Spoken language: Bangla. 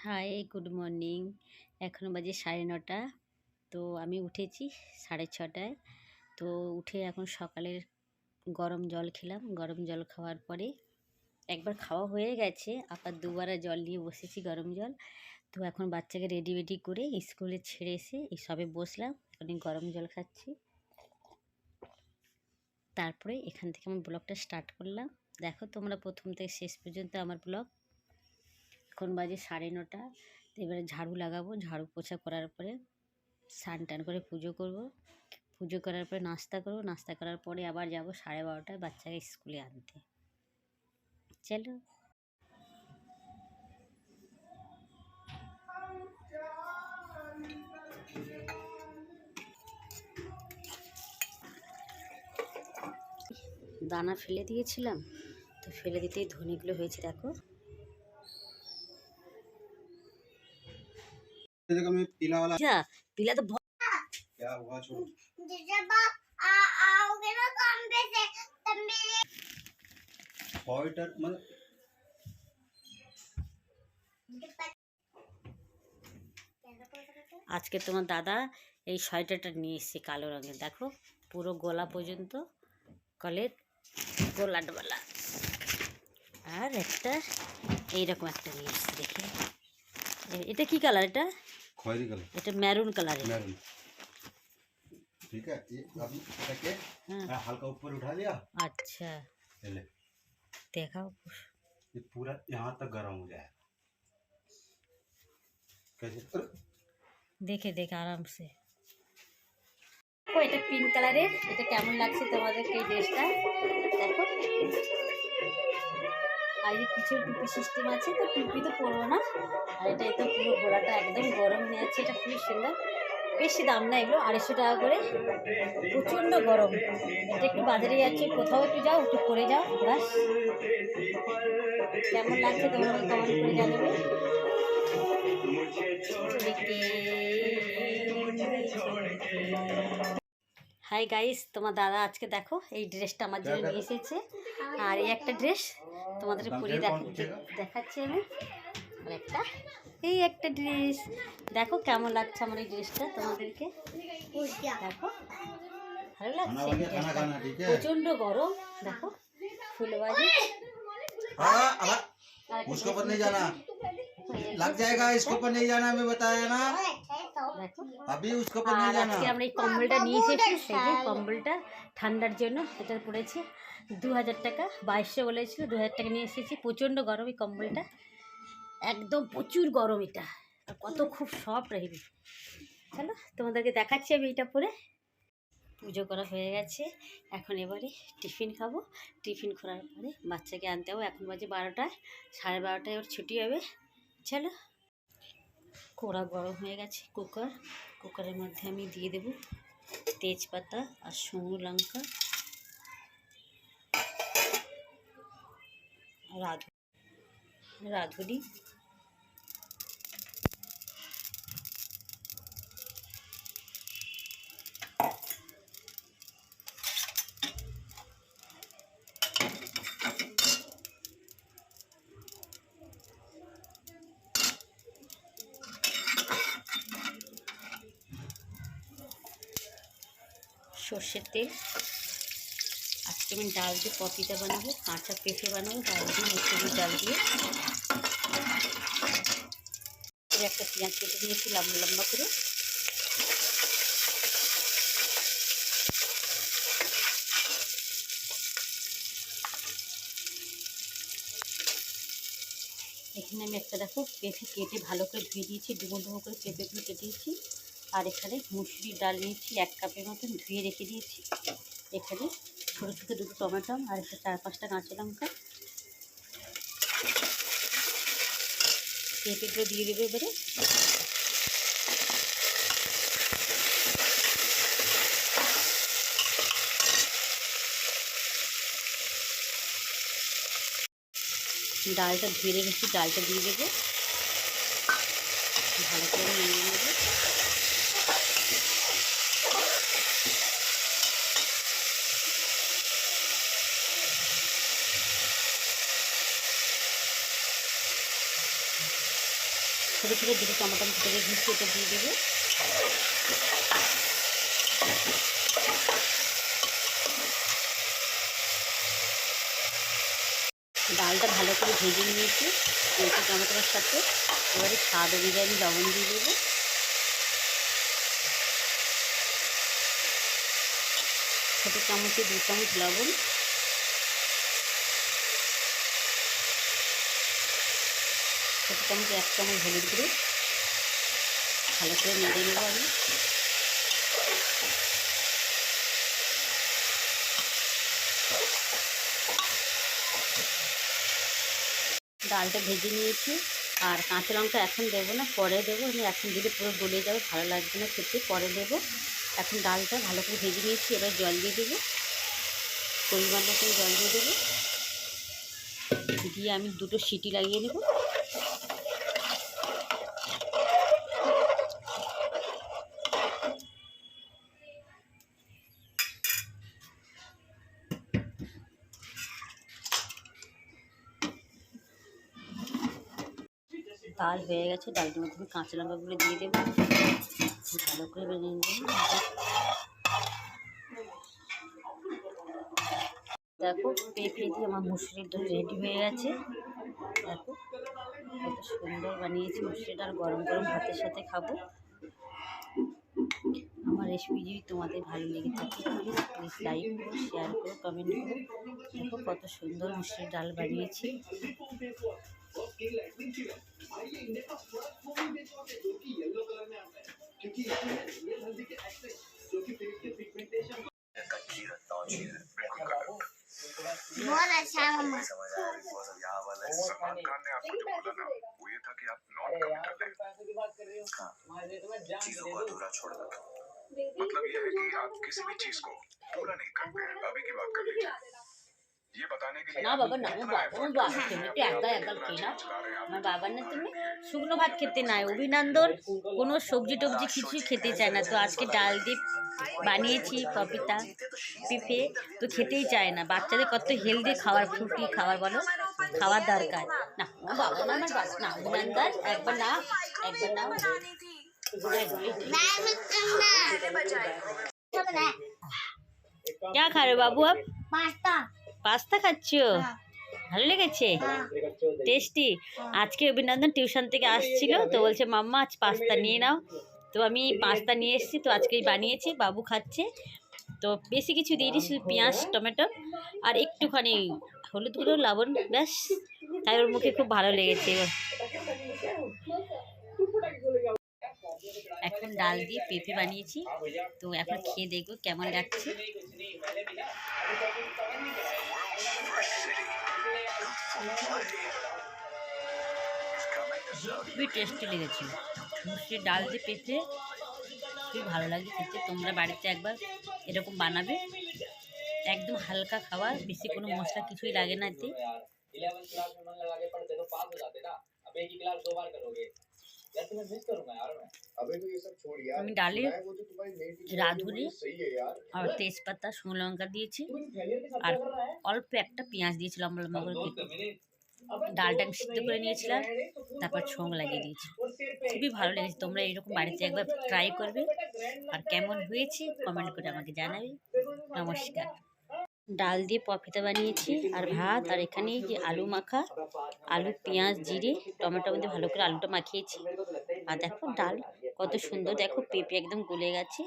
হাই গুড মর্নিং এখন বাজে সাড়ে নটা। তো আমি উঠেছি সাড়ে ছটায়। তো উঠে এখন সকালের গরম জল খেলাম। গরম জল খাওয়ার পরে একবার খাওয়া হয়ে গেছে। আবার দুবার জল নিয়ে বসেছি গরম জল। তো এখন বাচ্চাকে রেডি বেডি করে স্কুলে ছেড়ে এসে এই সবে বসলাম। এখন গরম জল খাচ্ছি। তারপরে এখান থেকে আমি ব্লগটা স্টার্ট করলাম। দেখো তোমরা প্রথম থেকে শেষ পর্যন্ত আমার ব্লগ। এখন বাজে সাড়ে নটা এবারে ঝাড়ু লাগাবো। ঝাড়ু পোছা করার পরে স্নান টান করে পুজো করব। পুজো করার পরে নাস্তা করব। নাস্তা করার পরে আবার যাব সাড়ে বারোটায় বাচ্চাকে স্কুলে আনতে। চলো। দানা ফেলে দিয়েছিলাম, তো ফেলে দিতেই ধনেগুলো হয়েছে, দেখো। जगह में पीला वाला যা পিলা তো ভ- क्या हुआ छोड़ो जब आप आ, आओगे ना काम पे से तब मेरे पॉइंटर मतलब আজকে তোমার দাদা এই সোয়েটারটা নিয়ে এসছে কালো রঙের দেখো পুরো গলা পর্যন্ত কলের গোলাটওয়ালা আর একটা এইরকম একটা নিয়ে এসছে দেখি এ- এটা কি কালার এটা खैरी कलर এটা ম্যারুন কালারের मैरून ठीक है ये अब रखे हाँ। मैं हल्का ऊपर उठा लिया আচ্ছা ये ले দেখাও ये पूरा यहाँ तक गर्म हो जाएगा कैसे अरे, দেখে দেখে আরামসে ও এটা পিঙ্ক কালারের এটা কেমন লাগছে তোমাদেরকে এই ড্রেসটা দেখো আর এই কিছু টুপি সিস্টেম আছে তো টুপি তো পরবো না আর এটা তো পুরো গোড়াটা একদম গরম হয়ে আছে এটা খুবই সুন্দর। বেশি দাম না এগুলো আড়াইশো টাকা করে। প্রচণ্ড গরম। এটা একটু বাজারে যাচ্ছে কোথাও একটু যাও একটু পরে যাও বাস কেমন লাগছে তোমরা কমেন্ট করে জানাবে। হাই গাইস তোমার দাদা আজকে দেখো এই ড্রেসটা আমার জন্য নিয়ে এসেছে। আর এই একটা ড্রেস তোমাদের পরিয়ে দেখ দেখাচ্ছি আমি। আর একটা এই একটা ড্রেস দেখো কেমন লাগছে আমার এই ড্রেসটা তোমাদেরকে দেখো ভালো खाना লাগছে हो गया खाना खाना ठीक है প্রচন্ড গরম দেখো ফুলবাজি हाँ अब আর उसके ऊपर नहीं जाना लग जाएगा इसके ऊपर नहीं जाना मैं बताया ना দেখো अभी उसके ऊपर আর नहीं जाना আজকে আমরা এই কম্বলটা নিয়ে এসেছি সেই যে কম্বলটা ঠান্ডার জন্য এটা পড়েছে দু হাজার টাকা বাইশশো বলেছিল দু হাজার টাকা নিয়ে এসেছি প্রচণ্ড গরম এই কম্বলটা একদম প্রচুর গরম এটা। আর কত খুব সফট রহিবি। চলো, তোমাদেরকে দেখাচ্ছি আমি এটা পরে। পুজো করা হয়ে গেছে। এখন এবারে টিফিন খাব। টিফিন করার পরে বাচ্চাকে আনতে হবে এখন বাজে বারোটায় সাড়ে বারোটায় ওর ছুটি হবে। চলো, কড়া গরম হয়ে গেছে কুকার কুকারের মধ্যে আমি দিয়ে দেব তেজপাতা আর শুকনো লঙ্কা। রাধু রাঁধুনি। সর্ষের তেল। আমি ডাল দিয়ে পপিটা বানাবো, কাঁচা পেঁপে বানাবো, ডাল দিয়ে মুসুরি ডাল দিয়ে। একটা পেঁয়াজ কেটে নিয়েছি, লম্বা লম্বা করে। এখানে আমি একটা, দেখো, পেঁপে কেটে ভালো করে ধুয়ে দিয়েছি, ডুবো ডুবো করে পেঁপেগুলো দিয়েছি। আর এখানে মুসুরির ডাল নিয়েছি, এক কাপের মতন ধুয়ে রেখে দিয়েছি। এখানে ছোটো ছোটো দুটো টমেটো আর একটা চার পাঁচটা কাঁচা লঙ্কা। পেঁপেগুলো দিয়ে দেবে এবারে। ডালটা ধুয়ে রেখেছি, ডালটা দিয়ে দেবো। ভালো করে নিয়ে নেব। ছোটো ছোটো দুটো টমেটো কেটে রেখেছি এটা দিয়ে দেবো। ডালটা ভালো করে ভেজে নিয়েছি, পেঁপে, টমেটোর সাথে। এবারে স্বাদ অনুযায়ী লবণ দিয়ে দেবো। ছোটো চামচে দু চামচ লবণ। ছোটো চামচে এক চামচ হলুদ গুঁড়ো। ভালো করে নেড়ে নেব আমি। ডালটা ভেজে নিয়েছি। আর কাঁচা লঙ্কা এখন দেবো না, পরে দেবো। আমি এখন দিলে পুরো গলে যাবে, ভালো লাগবে না খেতে, পরে দেবো। এখন ডালটা ভালো করে ভেজে নিয়েছি, এবার জল দিয়ে দেবো। পরিমাণ মতন জল দিয়ে দেবো। দিয়ে আমি দুটো সিটি লাগিয়ে নেব। ডাল হয়ে গেছে ডালটার মধ্যে কাঁচা লঙ্কাগুলো দিয়ে দেবো। ভালো করে বেরিয়ে নেব। দেখো, পেঁপে দিয়ে আমার মুসুরির ডাল রেডি হয়ে গেছে। দেখো, কত সুন্দর বানিয়েছি মুসুরির ডাল, গরম গরম ভাতের সাথে খাব। আমার রেসিপি যদি তোমাদের ভালো লেগে থাকে প্লিজ লাইক করো শেয়ার করো কমেন্ট করো। দেখো কত সুন্দর মুসুরির ডাল বানিয়েছি। और स्किल लाइटनिंग शिगर और ये इंडिया का फ़र्स्ट मूवी बेचॉक है जो कि येलो कलर में आता है। क्योंकि इसमें रियल हल्दी के एक्सेस जो कि फेस के पिगमेंटेशन बहुत अच्छा है मम्मा। सलमान खान ने आपको जो बोला ना वो ये था कि आप नॉन कमिटल हैं छोड़ दो मतलब यह है कि आप किसी भी चीज़ को पूरा नहीं कर हैं। अभी की बात कर लीजिए। না বাবা না ও বাবা ও বাবা তুমি একটু একগাল একগাল খেয়ে নাও আমার বাবার না তুমি শুকনো ভাত খেতে নাই অভিনন্দন কোনো সবজি টবজি কিছুই খেতে চায় না তো আজকে ডাল দিয়ে বানিয়েছি পপিতা পেঁপে তো খেতেই চায় না বাচ্চাদের কত হেলদি খাবার ফ্রুটি খাবার বলো খাওয়ার দরকার না ও বাবা না আমার বাচ্চা না অভিনন্দন একবার না একবার না मैं मित्रना सब ना क्या खा रहे हो बाबू अब पास्ता পাস্তা খাচ্ছ? ভালো লেগেছে? টেস্টি আজকে অভিনন্দন টিউশন থেকে আসছিল তো বলছে মাম্মা আজ পাস্তা নিয়ে নাও। তো আমি পাস্তা নিয়ে এসেছি তো আজকেই বানিয়েছি বাবু খাচ্ছে। তো বেশি কিছু দিইনি শুধু পেঁয়াজ টমেটো আর একটুখানি হলুদ গুঁড়ো লবণ ব্যাস। তাই ওর মুখে খুব ভালো লেগেছে। এখন ডাল দিয়ে পেঁপে বানিয়েছি। তো এখন খেয়ে দেখব কেমন লাগছে। খুবই টেস্টি লেগেছে। মুসুরির ডাল দিয়ে পেঁপে খুবই ভালো লাগে খেতে। তোমরা বাড়িতে একবার এরকম বানাবে। একদম হালকা খাবার, বেশি কোনো মশলা কিছুই লাগে না এতে। আমি ডালে রাঁধুনি আর তেজপাতা শুকনো লঙ্কা দিয়েছি আর অল্প একটা পেঁয়াজ দিয়েছিলাম লম্বা করে ডালটা আমি সিদ্ধ করে নিয়েছিলাম তারপর ছোঁং লাগিয়ে দিয়েছি খুবই ভালো লেগেছে তোমরা এরকম বাড়িতে একবার ট্রাই করবে আর কেমন হয়েছে কমেন্ট করে আমাকে জানাবে নমস্কার ডাল দিয়ে পফিতা বানিয়েছি, আর ভাত, আর এখানে যে আলু মাখা, আলু, পেঁয়াজ, জিরে, টমেটোর মধ্যে ভালো করে আলুটা মাখিয়েছি। আর দেখো ডাল কত সুন্দর, দেখো পেঁপে একদম গলে গেছে।